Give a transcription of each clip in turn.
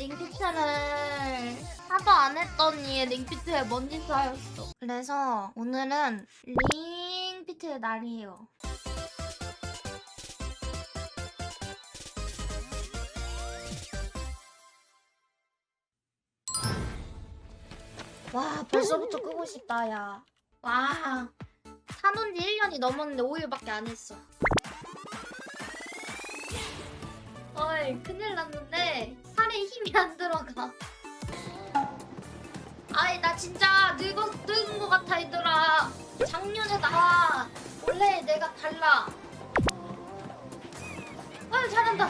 링피트를 하도 안 했더니 링피트에 먼지 쌓였어. 그래서 오늘은 링피트의 날이에요. 와 벌써부터 끄고 싶다 야. 와 사놓은 지 1년이 넘었는데 5일밖에 안 했어. 어이 큰일 났는데 살에 힘이 안 들어가. 아이 나 진짜 늙어 늙은 것 같아 얘들아. 작년에 나 원래 내가 달라. 아유 잘한다.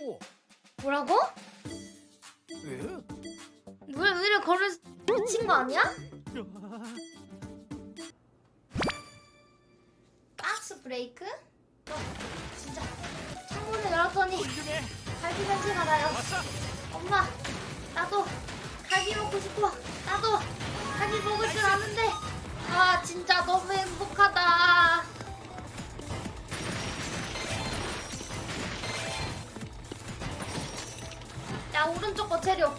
어 뭐라고? 왜? 왜 의뢰 걸을 미친 거 아니야? 박스 브레이크? 어, 진짜 창문을 열었더니. 갈비 냄새가 나요. 엄마, 나도 갈비 먹고 싶어. 나도 갈비 먹을 줄 아는데. 아, 진짜 너무 행복하다. 야, 오른쪽 거 재료.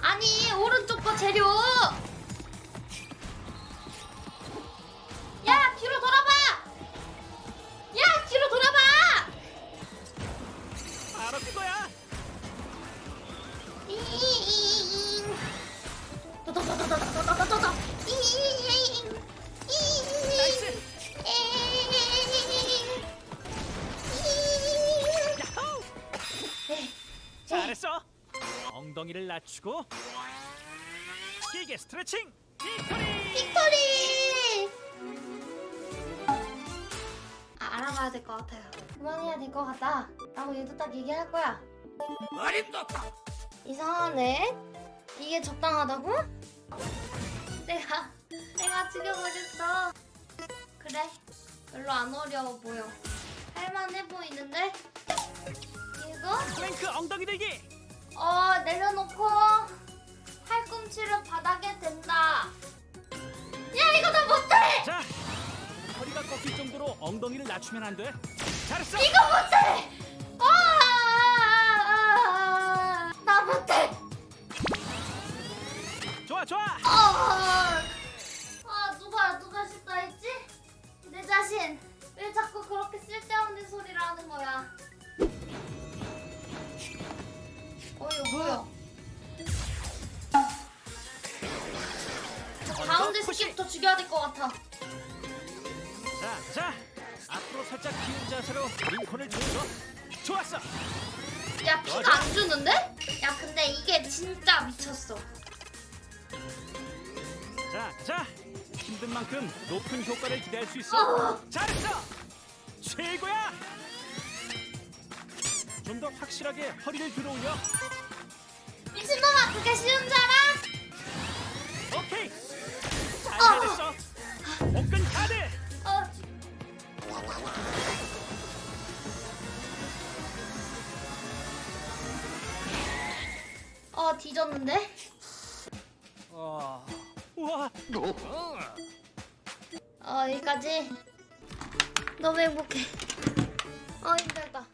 아니, 오른쪽 거 재료. 잘했어. 엉덩이를 낮추고 길게 스트레칭. 빅토리. 빅토리! 아, 알아봐야 될 것 같아요. 그만해야 될 것 같다. 라고 얘도 딱 얘기할 거야. 어림도 이상하네. 이게 적당하다고? 내가 내가 죽여버렸어. 그래. 별로 안 어려워 보여. 할만해 보이는데? 이거? 플랭크 엉덩이 들기. 어 내려놓고 팔꿈치를 바닥에 댄다. 야 이거 나 못해. 자, 허리가 꺾일 정도로 엉덩이를 낮추면 안 돼. 잘했어. 이거 못해. 죽여야 될 것 같아. 자, 자. 앞으로 살짝 기운 자세로 링콘을 들어줘. 좋았어. 야 피가 안 주는데? 야 근데 이게 진짜 미쳤어. 자, 자. 힘든 만큼 높은 효과를 기대할 수 있어. 어. 잘했어. 최고야. 좀 더 확실하게 허리를 들어올려. 미친놈아 그게 쉬운 줄 알아? 어 뒤졌는데? 와. 우와. 어 여기까지 너무 행복해 어 힘들다